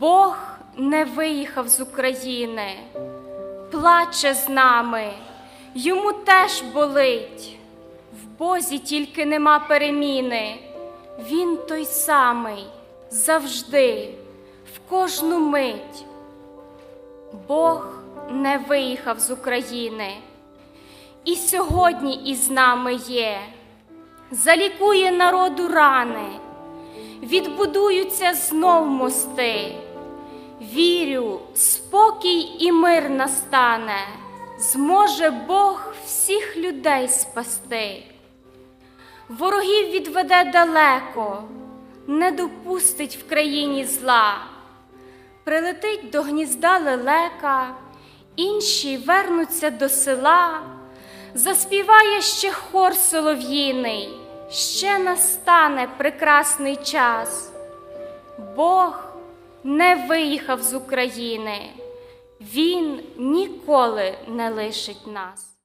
Бог не виїхав з України, плаче з нами, йому теж болить. В Бозі тільки нема переміни. Він той самий завжди, в кожну мить. Бог не виїхав з України, і сьогодні із нами є, залікує народу рани, відбудуються знов мости. Вірю, спокій і мир настане, зможе Бог всіх людей спасти. Ворогів відведе далеко, не допустить в країні зла. Прилетить до гнізда лелека, інші вернуться до села, заспіває ще хор солов'їний, ще настане прекрасний час. Бог не виїхав з України, Він ніколи не лишить нас.